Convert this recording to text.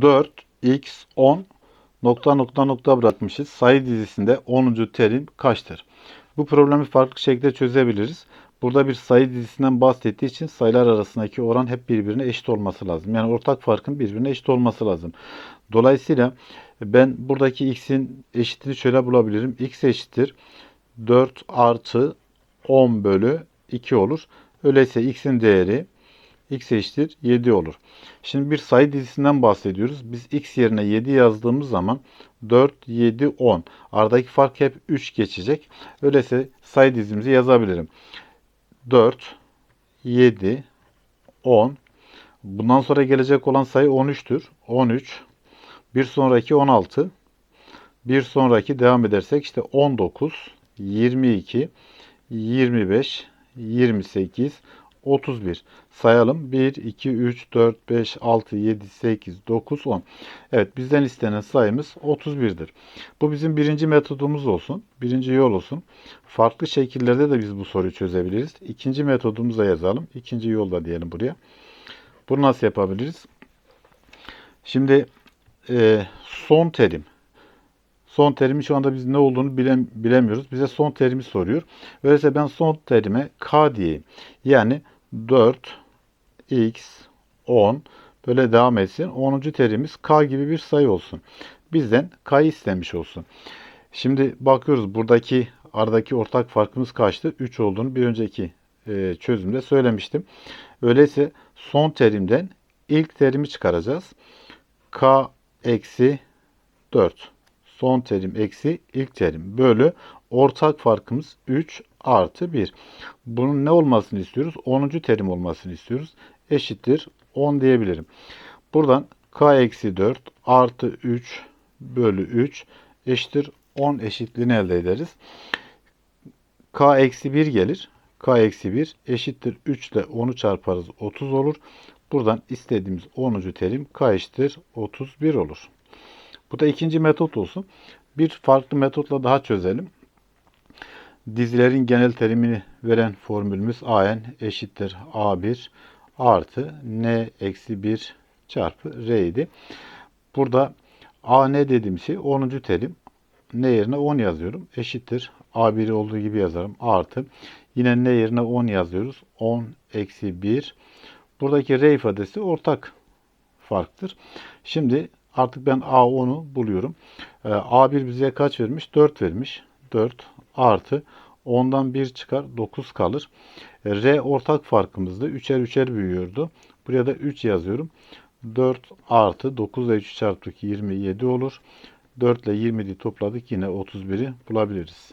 4 x 10 nokta nokta nokta bırakmışız. Sayı dizisinde 10. terim kaçtır? Bu problemi farklı şekilde çözebiliriz. Burada bir sayı dizisinden bahsettiği için sayılar arasındaki oran hep birbirine eşit olması lazım. Yani ortak farkın birbirine eşit olması lazım. Dolayısıyla ben buradaki x'in eşitini şöyle bulabilirim. x eşittir 4 artı 10 bölü 2 olur. Öyleyse x'in değeri x eşittir 7 olur. Şimdi bir sayı dizisinden bahsediyoruz. Biz x yerine 7 yazdığımız zaman 4, 7, 10. Aradaki fark hep 3 geçecek. Öyleyse sayı dizimizi yazabilirim. 4, 7, 10. Bundan sonra gelecek olan sayı 13'tür. 13. Bir sonraki 16. Bir sonraki devam edersek işte 19, 22, 25, 28, 31. Sayalım. 1, 2, 3, 4, 5, 6, 7, 8, 9, 10. Evet bizden istenen sayımız 31'dir. Bu bizim birinci metodumuz olsun. Birinci yol olsun. Farklı şekillerde de biz bu soruyu çözebiliriz. İkinci metodumuza yazalım. İkinci yolda diyelim buraya. Bunu nasıl yapabiliriz? Şimdi e, son terim. Son terimi şu anda biz ne olduğunu bilem, bilemiyoruz. Bize son terimi soruyor. Öyleyse ben son terime k diyeyim. Yani 4, x, 10 böyle devam etsin. 10. terimiz k gibi bir sayı olsun. Bizden k'yı istemiş olsun. Şimdi bakıyoruz buradaki aradaki ortak farkımız kaçtı? 3 olduğunu bir önceki e, çözümde söylemiştim. Öyleyse son terimden ilk terimi çıkaracağız. k eksi 4 son terim eksi ilk terim bölü ortak farkımız 3 artı 1. Bunun ne olmasını istiyoruz? 10. terim olmasını istiyoruz. Eşittir 10 diyebilirim. Buradan k eksi 4 artı 3 bölü 3 eşittir 10 eşitliğini elde ederiz. k eksi 1 gelir. k eksi 1 eşittir 3 ile 10'u çarparız 30 olur. Buradan istediğimiz 10. terim k eşittir 31 olur. Bu da ikinci metot olsun. Bir farklı metotla daha çözelim. Dizilerin genel terimini veren formülümüz an eşittir a1 artı n eksi 1 çarpı r idi. Burada a ne dediğim şey 10. terim. n yerine 10 yazıyorum. Eşittir a1 olduğu gibi yazarım. Artı yine n yerine 10 yazıyoruz. 10 eksi 1. Buradaki r ifadesi ortak farktır. Şimdi Artık ben A10'u buluyorum. Ee, A1 bize kaç vermiş? 4 vermiş. 4 artı 10'dan 1 çıkar 9 kalır. Ee, R ortak farkımızda 3'er 3'er büyüyordu. Buraya da 3 yazıyorum. 4 artı 9 ile 3 çarptık 27 olur. 4 ile 27'yi topladık yine 31'i bulabiliriz.